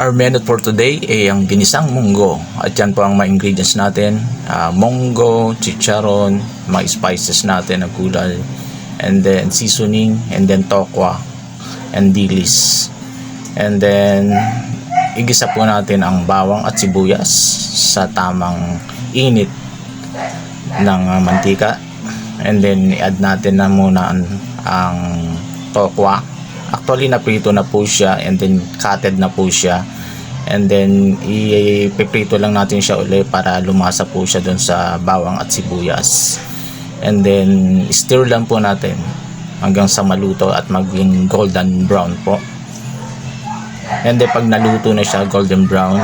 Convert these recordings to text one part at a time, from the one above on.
Our menu for today ay ang ginisang munggo. At yan po ang mga ingredients natin. Ah, munggo, chicharon, mga spices natin na gulay, and then seasoning, and then tokwa, and dilis. And then, igisa po natin ang bawang at sibuyas sa tamang init ng ah, mantika. And then, i-add natin na muna ang, ang tokwa. Actually, naprito na po siya and then cutted na po siya. And then, ipiprito lang natin siya uli para lumasa po siya dun sa bawang at sibuyas. And then, stir lang po natin hanggang sa maluto at maging golden brown po. And then, pag naluto na siya, golden brown,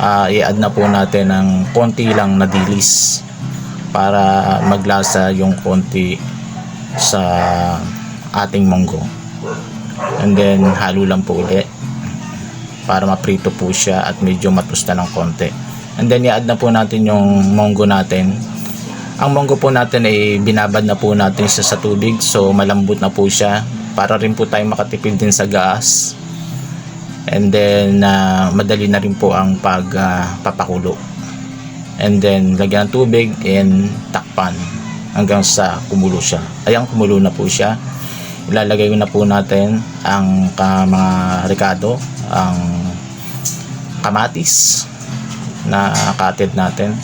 ah, i-add na po natin ng konti lang na dilis para maglasa yung konti sa ating munggo. And then halo lang po uli para maprito po siya at medyo matusta ng konti. And then i-add na po natin yung munggo natin. Ang munggo po natin ay binabad na po natin siya sa tubig so malambot na po siya para rin po tayo makatipid din sa gas. And then ah, madali na rin po ang pagpapakulo. And then lagyan ng tubig and takpan hanggang sa kumulo siya. Ayan kumulo na po siya ilalagay na po natin ang ka, mga rekado, ang kamatis na katid natin.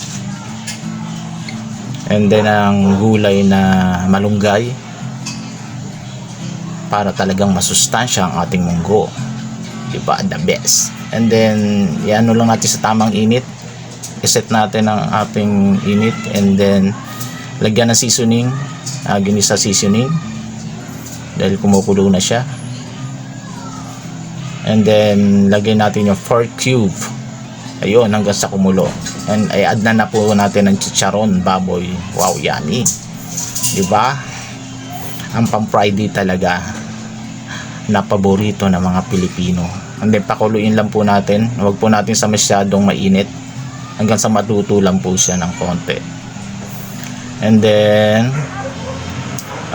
And then ang gulay na malunggay para talagang masustansya ang ating munggo. Diba? The best. And then, iano lang natin sa tamang init. Iset natin ang ating init and then lagyan ng seasoning, uh, ginisa seasoning dahil kumukulo na siya. And then lagyan natin yung 4 cube. Ayun hanggang sa kumulo. And ay add na na po natin ng chicharon baboy wow yummy. Diba? Ang pang Friday talaga na paborito ng mga Pilipino. And then pakuluin lang po natin. Huwag po natin sa masyadong mainit. Hanggang sa matuto lang po siya ng konti. And then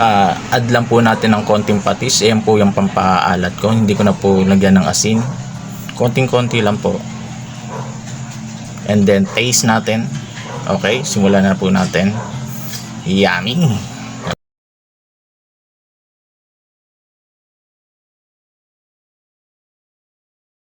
ah add lang po natin ng konting patis. Ayan po yung pampaalat ko. Hindi ko na po lagyan ng asin. Konting-konti lang po. And then taste natin. Okay, simulan na po natin. Yummy!